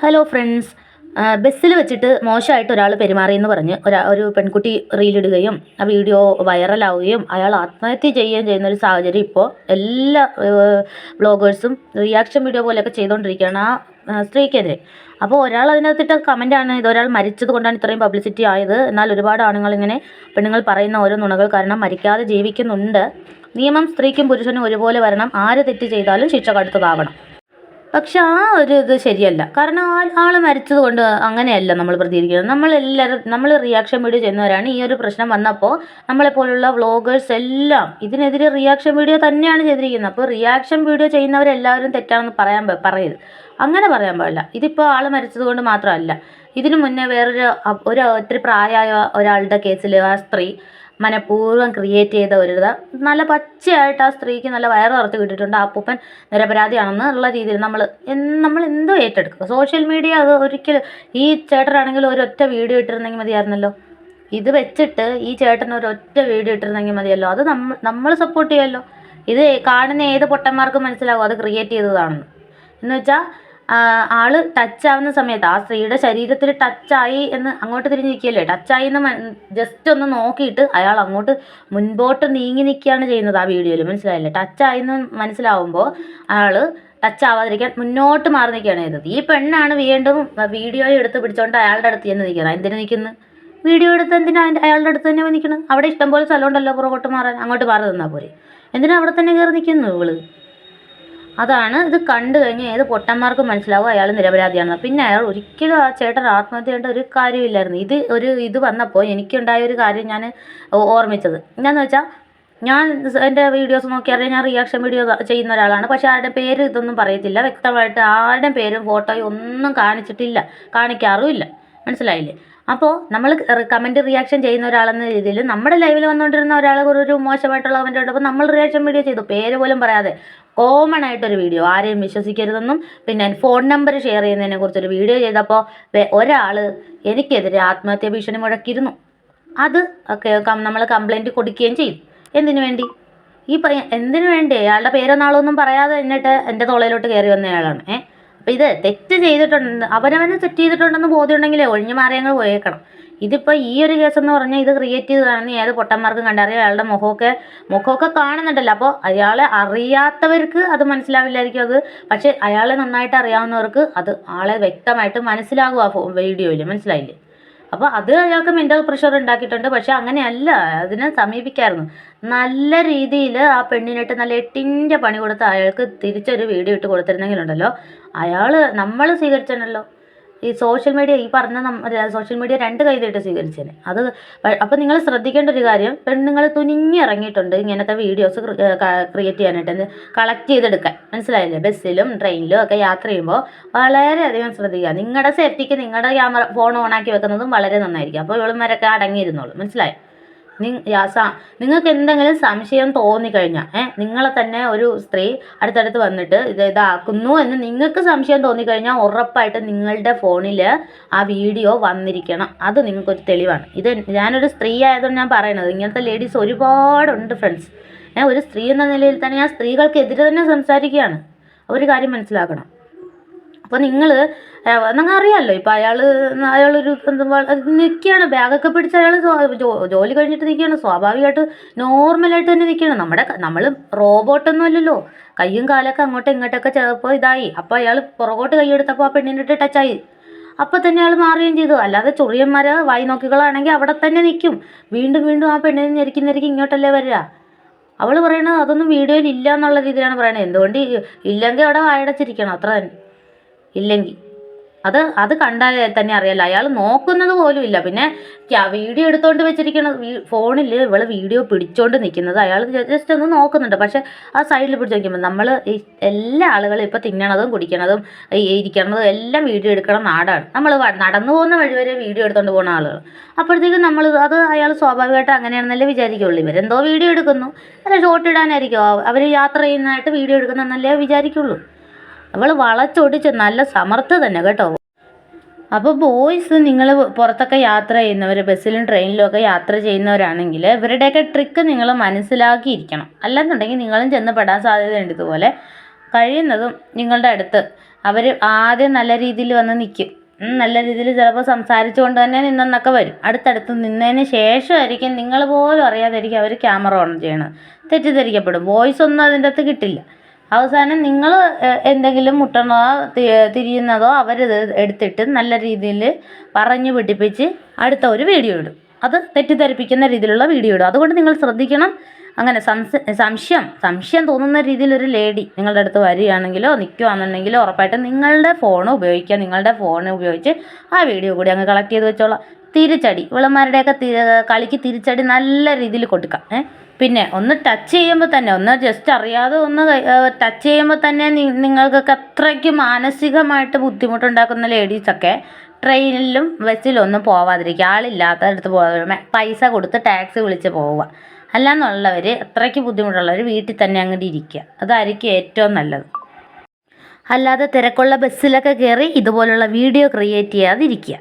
Hello friends ബസ്സിൽ വെച്ചിട്ട് മോശമായിട്ട് ഒരാൾ പെരുമാറിയെന്ന് പറഞ്ഞ് ഒരാ ഒരു പെൺകുട്ടി റീലിടുകയും ആ വീഡിയോ വൈറലാവുകയും അയാൾ ആത്മഹത്യ ചെയ്യുകയും ചെയ്യുന്ന ഒരു സാഹചര്യം ഇപ്പോൾ എല്ലാ ബ്ലോഗേഴ്സും റിയാക്ഷൻ വീഡിയോ പോലെയൊക്കെ ചെയ്തുകൊണ്ടിരിക്കുകയാണ് ആ സ്ത്രീക്കെതിരെ. അപ്പോൾ ഒരാൾ അതിനകത്തിട്ട കമന്റാണ് ഇതൊരാൾ മരിച്ചത് കൊണ്ടാണ് ഇത്രയും പബ്ലിസിറ്റി ആയത്. എന്നാൽ ഒരുപാട് ആണുങ്ങൾ ഇങ്ങനെ പെണ്ണുങ്ങൾ പറയുന്ന ഓരോ നുണകൾ കാരണം മരിക്കാതെ ജീവിക്കുന്നുണ്ട്. നിയമം സ്ത്രീക്കും പുരുഷനും ഒരുപോലെ വരണം. ആര് തെറ്റ് ചെയ്താലും ശിക്ഷ കടുത്തതാവണം. പക്ഷെ ആ ഒരു ഇത് ശരിയല്ല. കാരണം ആ ആൾ മരിച്ചത് കൊണ്ട് അങ്ങനെയല്ല നമ്മൾ പ്രതികരിക്കുന്നത്. നമ്മളെല്ലാവരും നമ്മൾ റിയാക്ഷൻ വീഡിയോ ചെയ്യുന്നവരാണ്. ഈ ഒരു പ്രശ്നം വന്നപ്പോൾ നമ്മളെപ്പോലുള്ള വ്ളോഗേഴ്സ് എല്ലാം ഇതിനെതിരെ റിയാക്ഷൻ വീഡിയോ തന്നെയാണ് ചെയ്തിരിക്കുന്നത്. അപ്പോൾ റിയാക്ഷൻ വീഡിയോ ചെയ്യുന്നവരെല്ലാവരും തെറ്റാണെന്ന് പറയാൻ പറയരുത്. അങ്ങനെ പറയാൻ പാടില്ല. ഇതിപ്പോൾ ആൾ മരിച്ചത് കൊണ്ട് മാത്രമല്ല ഇതിനു മുന്നേ വേറൊരു ഒരു ഒത്തിരി പ്രായമായ ഒരാളുടെ കേസിൽ ആ സ്ത്രീ മനഃപൂർവം ക്രിയേറ്റ് ചെയ്ത ഒരു ഇത് നല്ല പച്ചയായിട്ട് ആ സ്ത്രീക്ക് നല്ല വയറ് നിറച്ച് കിട്ടിയിട്ടുണ്ട്. ആ അപ്പൂപ്പൻ നിരപരാധിയാണെന്ന് ഉള്ള രീതിയിൽ നമ്മൾ നമ്മൾ എന്തോ ഏറ്റെടുക്കുക? സോഷ്യൽ മീഡിയ അത് ഒരിക്കലും ഈ ചേട്ടനാണെങ്കിൽ ഒരൊറ്റ വീഡിയോ ഇട്ടിരുന്നെങ്കിൽ മതിയായിരുന്നല്ലോ. ഇത് വെച്ചിട്ട് ഈ ചേട്ടൻ ഒരൊറ്റ വീഡിയോ ഇട്ടിരുന്നെങ്കിൽ മതിയല്ലോ. അത് നമ്മൾ നമ്മൾ സപ്പോർട്ട് ചെയ്യുമല്ലോ. ഇത് കാണുന്ന ഏത് പൊട്ടന്മാർക്കും മനസ്സിലാകും അത് ക്രിയേറ്റ് ചെയ്തതാണെന്ന്. എന്ന് വെച്ചാൽ ആൾ ടച്ച് ആവുന്ന സമയത്ത് ആ സ്ത്രീയുടെ ശരീരത്തിൽ ടച്ചായി എന്ന് അങ്ങോട്ട് തിരിഞ്ഞ് നിൽക്കുകയല്ലേ? ടച്ചായി എന്ന് ജസ്റ്റ് ഒന്ന് നോക്കിയിട്ട് അയാൾ അങ്ങോട്ട് മുൻപോട്ട് നീങ്ങി നിൽക്കുകയാണ് ചെയ്യുന്നത് ആ വീഡിയോയിൽ മനസ്സിലായില്ലേ? ടച്ചായി എന്ന് മനസ്സിലാവുമ്പോൾ അയാൾ ടച്ച് ആവാതിരിക്കാൻ മുന്നോട്ട് മാറി നിൽക്കുകയാണ് ചെയ്തത് ഈ പെണ്ണാണ് വീണ്ടും വീഡിയോ എടുത്ത് പിടിച്ചുകൊണ്ട് അയാളുടെ അടുത്ത് ചെന്ന് നിൽക്കുന്നത്. എന്തിനു നിൽക്കുന്നു? വീഡിയോ എടുത്ത് എന്തിനാ അയാളുടെ അടുത്ത് തന്നെ നിൽക്കണം അവിടെ ഇഷ്ടംപോലെ സ്ഥലമുണ്ടല്ലോ പുറകോട്ട് മാറാൻ. അങ്ങോട്ട് മാറി നിന്നാൽ പോരെ. എന്തിനാ അവിടെ തന്നെ കയറി നിൽക്കുന്നു ഇവൾ? അതാണ് ഇത് കണ്ടു കഴിഞ്ഞാൽ ഏത് പൊട്ടന്മാർക്കും മനസ്സിലാവും അയാൾ നിരപരാധിയാണെന്ന്. പിന്നെ അയാൾ ഒരിക്കലും ആ ചേട്ടൻ ആത്മഹത്യ ചെയ്യേണ്ട ഒരു കാര്യമില്ലായിരുന്നു. ഇത് ഒരു ഇത് വന്നപ്പോൾ എനിക്കുണ്ടായ ഒരു കാര്യം ഞാൻ ഓർമ്മിച്ചത്. എന്താണെന്ന് വെച്ചാൽ ഞാൻ എന്റെ വീഡിയോസ് നോക്കിയാൽ ഞാൻ റിയാക്ഷൻ വീഡിയോ ചെയ്യുന്ന ഒരാളാണ്. പക്ഷേ ആരുടെ പേര് ഇതൊന്നും പറയത്തില്ല. വ്യക്തമായിട്ട് ആരുടെ പേരും ഫോട്ടോയും ഒന്നും കാണിച്ചിട്ടില്ല. കാണിക്കാറുമില്ല മനസ്സിലായില്ലേ? അപ്പോൾ നമ്മൾ കമന്റ് റിയാക്ഷൻ ചെയ്യുന്ന ഒരാളെന്ന രീതിയിൽ നമ്മുടെ ലൈവിൽ വന്നുകൊണ്ടിരുന്ന ഒരാളെ ഒരു മോശമായിട്ടുള്ള കമന്റ് കണ്ടപ്പോൾ നമ്മൾ റിയാക്ഷൻ വീഡിയോ ചെയ്തു. പേര് പോലും പറയാതെ. കോമൺ ആയിട്ടൊരു വീഡിയോ ആരെയും വിശ്വസിക്കരുതെന്നും പിന്നെ ഫോൺ നമ്പർ ഷെയർ ചെയ്യുന്നതിനെ കുറിച്ചൊരു വീഡിയോ ചെയ്തപ്പോൾ ഒരാൾ എനിക്കെതിരെ ആത്മഹത്യ ഭീഷണി മുഴക്കിയിരുന്നു. അത് ഒക്കെ നമ്മൾ കംപ്ലൈന്റ് കൊടുക്കുകയും ചെയ്യും എന്തിനു വേണ്ടി? ഈ എന്തിനു വേണ്ടി? അയാളുടെ പേരോ നാളൊന്നും പറയാതെ എന്നിട്ട് എന്റെ തോളയിലോട്ട് കയറി വന്നയാളാണ്. ഏ? അപ്പോൾ ഇത് തെറ്റ് ചെയ്തിട്ടുണ്ട് അവനവന് തെറ്റ് ചെയ്തിട്ടുണ്ടെന്ന് ബോധ്യമുണ്ടെങ്കിലേ ഒഴിഞ്ഞു മാറിയങ്ങൾ പോയേക്കണം. ഇതിപ്പോൾ ഈ ഒരു കേസ് എന്ന് പറഞ്ഞാൽ ഇത് ക്രിയേറ്റ് ചെയ്തതാണെന്ന് ഏത് പൊട്ടന്മാർക്കും കണ്ടറിയാം. അയാളുടെ മുഖമൊക്കെ മുഖമൊക്കെ കാണുന്നുണ്ടല്ലോ. അപ്പോൾ അയാളെ അറിയാത്തവർക്ക് അത് മനസ്സിലാവില്ലായിരിക്കും അത്. പക്ഷേ അയാളെ നന്നായിട്ട് അറിയാവുന്നവർക്ക് അത് ആളെ വ്യക്തമായിട്ട് മനസ്സിലാകും ആ വീഡിയോയിൽ മനസ്സിലായില്ലേ? അപ്പോൾ അത് അയാൾക്ക് മെന്റൽ പ്രഷർ ഉണ്ടാക്കിയിട്ടുണ്ട്. പക്ഷെ അങ്ങനെയല്ല. അതിനെ സമീപിക്കായിരുന്നു. നല്ല രീതിയിൽ ആ പെണ്ണിനിട്ട് നല്ല എട്ടിന്റെ പണി കൊടുത്ത് അയാൾക്ക് തിരിച്ചൊരു വീഡിയോ ഇട്ട് കൊടുത്തിരുന്നെങ്കിലുണ്ടല്ലോ. അയാൾ നമ്മൾ സ്വീകരിച്ചല്ലോ ഈ സോഷ്യൽ മീഡിയ ഈ പറഞ്ഞ സോഷ്യൽ മീഡിയ രണ്ട് കൈതയിട്ട് സ്വീകരിച്ചേനെ. അത് അപ്പോൾ നിങ്ങൾ ശ്രദ്ധിക്കേണ്ട ഒരു കാര്യം പെണ്ണുങ്ങൾ തുനിഞ്ഞിറങ്ങിയിട്ടുണ്ട് ഇങ്ങനത്തെ വീഡിയോസ് ക്രിയേറ്റ് ചെയ്യാനായിട്ട് കളക്ട് ചെയ്തെടുക്കാൻ. മനസ്സിലായില്ലേ? ബസ്സിലും ട്രെയിനിലും ഒക്കെ യാത്ര ചെയ്യുമ്പോൾ വളരെയധികം ശ്രദ്ധിക്കുക. നിങ്ങളുടെ സേഫ്റ്റിക്ക് നിങ്ങളുടെ ക്യാമറ ഫോൺ ഓണാക്കി വെക്കുന്നതും വളരെ നന്നായിരിക്കും. അപ്പോൾ ഇവളുമാരൊക്കെ അടങ്ങിയിരുന്നോളൂ. മനസ്സിലായോ? നിങ്ങൾക്ക് എന്തെങ്കിലും സംശയം തോന്നിക്കഴിഞ്ഞാൽ ഏഹ് നിങ്ങളെ തന്നെ ഒരു സ്ത്രീ അടുത്തടുത്ത് വന്നിട്ട് ഇത് ഇതാക്കുന്നു എന്ന് നിങ്ങൾക്ക് സംശയം തോന്നിക്കഴിഞ്ഞാൽ ഉറപ്പായിട്ട് നിങ്ങളുടെ ഫോണിൽ ആ വീഡിയോ വന്നിരിക്കണം. അത് നിങ്ങൾക്കൊരു തെളിവാണ്. ഇത് ഞാനൊരു സ്ത്രീ ആയതുകൊണ്ട് ഞാൻ പറയണത്. ഇങ്ങനത്തെ ലേഡീസ് ഒരുപാടുണ്ട് ഫ്രണ്ട്സ്. ഏഹ് ഒരു സ്ത്രീ എന്ന നിലയിൽ തന്നെ ഞാൻ സ്ത്രീകൾക്കെതിരെ തന്നെ സംസാരിക്കുകയാണ്. ഒരു കാര്യം മനസ്സിലാക്കണം. അപ്പോൾ നിങ്ങൾ നിങ്ങൾ അറിയാമല്ലോ ഇപ്പോൾ അയാൾ അയാളൊരു നിൽക്കുകയാണ് ബാഗൊക്കെ പിടിച്ച് അയാൾ ജോലി കഴിഞ്ഞിട്ട് നിൽക്കുകയാണ് സ്വാഭാവികമായിട്ട് നോർമലായിട്ട് തന്നെ നിൽക്കുകയാണ് നമ്മുടെ നമ്മൾ റോബോട്ടൊന്നും അല്ലല്ലോ. കയ്യും കാലൊക്കെ അങ്ങോട്ടും ഇങ്ങോട്ടൊക്കെ ചിലപ്പോൾ ഇതായി. അപ്പോൾ അയാൾ പുറകോട്ട് കൈയെടുത്തപ്പോൾ ആ പെണ്ണിനിട്ട് ടച്ചായി. അപ്പോൾ തന്നെ അയാൾ മാറുകയും ചെയ്തു. അല്ലാതെ ചൊറിയന്മാർ വായി നോക്കികളാണെങ്കിൽ അവിടെ തന്നെ നിൽക്കും വീണ്ടും വീണ്ടും ആ പെണ്ണിനെ ഞെരുക്കി ഇങ്ങോട്ടല്ലേ വരിക. അവൾ പറയണത് അതൊന്നും വീഡിയോയിൽ ഇല്ല എന്നുള്ള രീതിയിലാണ് പറയണത്. എന്തുകൊണ്ട് ഇല്ലെങ്കിൽ അവിടെ വായടച്ചിരിക്കണം. അത്ര തന്നെ. ഇല്ലെങ്കിൽ. അത് അത് കണ്ടാൽ തന്നെ അറിയാലോ അയാൾ നോക്കുന്നത് പോലും ഇല്ല. പിന്നെ വീഡിയോ എടുത്തോണ്ട് വെച്ചിരിക്കണ ഫോണിൽ ഇവൾ വീഡിയോ പിടിച്ചോണ്ട് നിൽക്കുന്നത് അയാൾ ജസ്റ്റ് ഒന്ന് നോക്കുന്നുണ്ട്. പക്ഷെ ആ സൈഡിൽ പിടിച്ച് നോക്കുമ്പോൾ നമ്മൾ ഈ എല്ലാ ആളുകളും ഇപ്പോൾ തിന്നണതും കുടിക്കണതും ഇരിക്കണതും എല്ലാം വീഡിയോ എടുക്കണ നാടാണ്. നമ്മൾ നടന്നു പോകുന്ന വഴി വരെ വീഡിയോ എടുത്തോണ്ട് പോകുന്ന ആളുകൾ അപ്പോഴത്തേക്കും നമ്മൾ അത് അയാൾ സ്വാഭാവികമായിട്ട് അങ്ങനെയാണെന്നല്ലേ വിചാരിക്കുള്ളൂ. ഇവരെന്തോ വീഡിയോ എടുക്കുന്നു. അല്ല ഷോട്ട് ഇടാനായിരിക്കും അവർ യാത്ര ചെയ്യുന്നതായിട്ട് വീഡിയോ എടുക്കുന്നതെന്നല്ലേ വിചാരിക്കുള്ളൂ. അവൾ വളച്ചൊടിച്ച് നല്ല സമർത്ഥ തന്നെ കേട്ടോ. അപ്പോൾ ബോയ്സ് നിങ്ങൾ പുറത്തൊക്കെ യാത്ര ചെയ്യുന്നവർ ബസ്സിലും ട്രെയിനിലും ഒക്കെ യാത്ര ചെയ്യുന്നവരാണെങ്കിൽ ഇവരുടെയൊക്കെ ട്രിക്ക് നിങ്ങൾ മനസ്സിലാക്കിയിരിക്കണം. അല്ലെന്നുണ്ടെങ്കിൽ നിങ്ങളും ചെന്ന് പെടാൻ സാധ്യതയുണ്ട് ഇതുപോലെ. കഴിയുന്നതും നിങ്ങളുടെ അടുത്ത് അവർ ആദ്യം നല്ല രീതിയിൽ വന്ന് നിൽക്കും നല്ല രീതിയിൽ ചിലപ്പോൾ സംസാരിച്ചുകൊണ്ട് തന്നെ നിന്നെന്നൊക്കെ വരും. അടുത്തടുത്ത് നിന്നതിന് ശേഷമായിരിക്കും നിങ്ങൾ പോലും അറിയാതായിരിക്കും അവർ ക്യാമറ ഓൺ ചെയ്യണത്. തെറ്റിദ്ധരിക്കപ്പെടും. വോയിസ് ഒന്നും അതിന്റെ അകത്ത് കിട്ടില്ല. അവസാനം നിങ്ങൾ എന്തെങ്കിലും മുട്ടണതോ തിരിയുന്നതോ അവരത് എടുത്തിട്ട് നല്ല രീതിയിൽ പറഞ്ഞു പിടിപ്പിച്ച് അടുത്ത ഒരു വീഡിയോ ഇടും. അത് തെറ്റിദ്ധരിപ്പിക്കുന്ന രീതിയിലുള്ള വീഡിയോ ഇടും. അതുകൊണ്ട് നിങ്ങൾ ശ്രദ്ധിക്കണം. അങ്ങനെ സംശ സംശയം സംശയം തോന്നുന്ന രീതിയിൽ ഒരു ലേഡി നിങ്ങളുടെ അടുത്ത് വരികയാണെങ്കിലോ നിൽക്കുകയാണെന്നുണ്ടെങ്കിലോ ഉറപ്പായിട്ടും നിങ്ങളുടെ ഫോൺ ഉപയോഗിക്കുക. നിങ്ങളുടെ ഫോൺ ഉപയോഗിച്ച് ആ വീഡിയോ കൂടി അങ്ങ് കളക്ട് ചെയ്ത് വെച്ചോളാം. തിരിച്ചടി. ഇവളന്മാരുടെയൊക്കെ കളിക്ക് തിരിച്ചടി നല്ല രീതിയിൽ കൊടുക്കാം. ഏ പിന്നെ ഒന്ന് ടച്ച് ചെയ്യുമ്പോൾ തന്നെ ഒന്ന് ജസ്റ്റ് അറിയാതെ ഒന്ന് ടച്ച് ചെയ്യുമ്പോൾ തന്നെ നിങ്ങൾക്കൊക്കെ അത്രയ്ക്ക് മാനസികമായിട്ട് ബുദ്ധിമുട്ടുണ്ടാക്കുന്ന ലേഡീസൊക്കെ ട്രെയിനിലും ബസ്സിലും ഒന്നും പോവാതിരിക്കുക. ആളില്ലാത്തടത്ത് പോകാതെ പൈസ കൊടുത്ത് ടാക്സി വിളിച്ച് പോവുക. അല്ലാന്നുള്ളവർ അത്രയ്ക്ക് ബുദ്ധിമുട്ടുള്ളവർ വീട്ടിൽ തന്നെ അങ്ങോട്ട് ഇരിക്കുക. അതായിരിക്കും ഏറ്റവും നല്ലത്. അല്ലാതെ തിരക്കുള്ള ബസ്സിലൊക്കെ കയറി ഇതുപോലുള്ള വീഡിയോ ക്രിയേറ്റ് ചെയ്യാതിരിക്കുക.